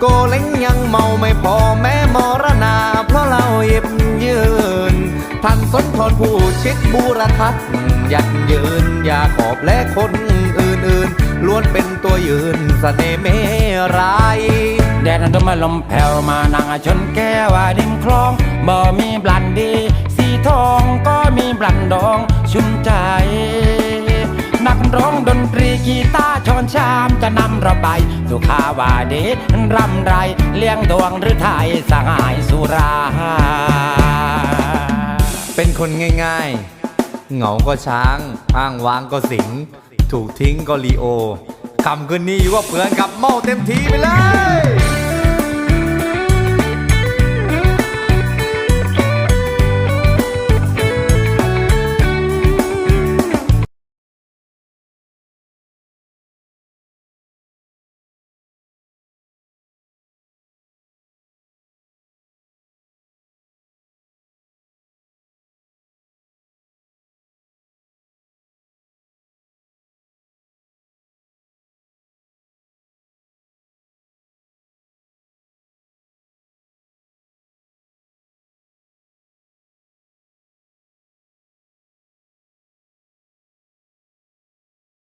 โกเล้งยังเมาไม่พอแม้มรณา เพราะเราหยิบยืนท่านสนทนผู้ชิดบูรทัศน์ยันยืนอย่าขอบและคนอื่นๆล้วนเป็นตัวยืนสเสน่ห์เมรายแดดดมาลมแผ่วมานั่งชนแก้ว่าดิมคลองบ่มีบลันดี สีทองก็มีบลันดองชุ่มใจ ร้องดนตรีกีตาร์ชอนชามจะนำเราไปสุขาวาเดชรำไร เลี้ยงดวงหรือไทยสหายสุรา เป็นคนง่ายๆ เหงาก็ช้าง อ้างว้างก็สิง ถูกทิ้งก็ลีโอคำคืนนี้ว่าเปลือนกับเมาเต็มทีไปเลย